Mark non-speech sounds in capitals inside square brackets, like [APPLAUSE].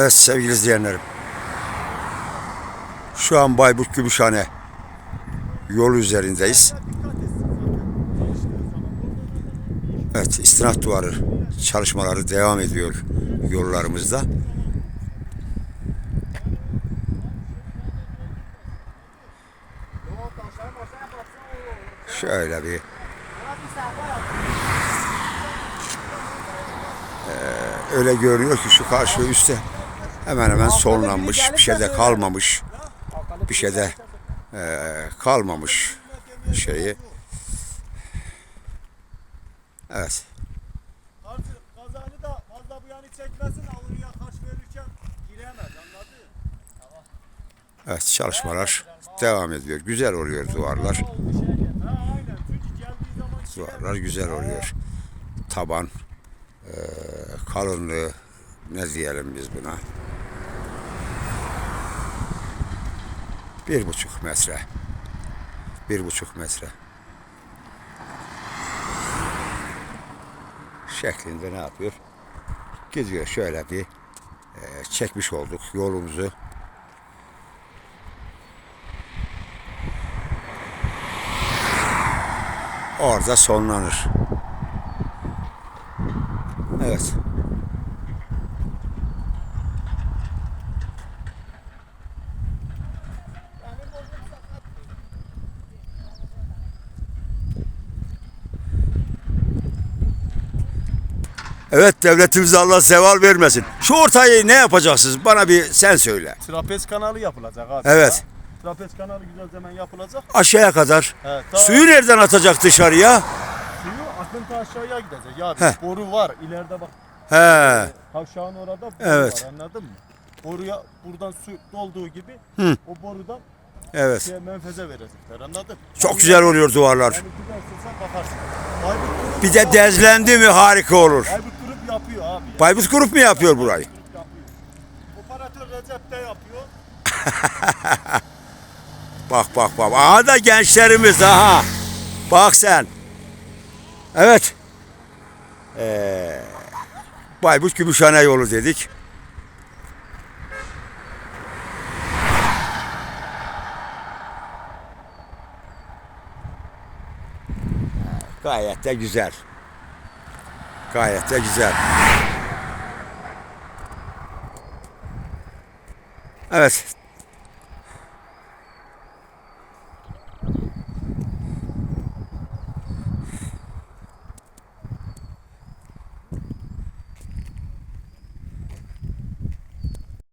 Evet sevgili izleyenlerim. Şu an Bayburt Gümüşhane yolu üzerindeyiz. Evet istinat duvarı çalışmaları devam ediyor yollarımızda. Şöyle bir Ee, öyle görünüyor ki şu karşı üstte hemen hemen sonlanmış. Bir şey de kalmamış. Bir şey de eee, kalmamış şeyi. Evet. Kazanı da fazla bu yanı çekmesin alırıya kaç verirken giremez anladın? Evet çalışmalar devam ediyor. Güzel oluyor duvarlar. Ha aynen çünkü geldiği zaman Duvarlar güzel oluyor. Taban eee, kalınlığı ne diyelim biz buna? Bir buçuk metre. Bir buçuk metre. Şeklinde ne yapıyor? Gidiyor şöyle bir eee, çekmiş olduk yolumuzu. Orada sonlanır. Evet. Evet devletimize Allah zeval vermesin. Şu ortayı ne yapacaksınız? Bana bir sen söyle. Trapez kanalı yapılacak abi. Evet. Trapez kanalı güzel zaman yapılacak. Aşağıya kadar. Evet, ta- Suyu nereden atacak dışarıya? Suyu akıntı aşağıya gidecek. Ya Heh. boru var. İleride bak He. kavşağın orada boru Evet. var anladın mı? Boruya buradan su dolduğu gibi Hı. o borudan Evet. şeye menfeze verecekler anladın? Çok güzel oluyor duvarlar. Yani Bir de dezlendi mi harika olur. Bayburt Grup yapıyor abi. ya. Bayburt Grup mu yapıyor burayı? Yapıyor. Operatör Recep de yapıyor. [LAUGHS] Bak bak bak. Aha da gençlerimiz aha. Bak sen. Evet. Ee, Bayburt Gümüşhane yolu dedik. Gayet de güzel. Gayet de güzel. Evet,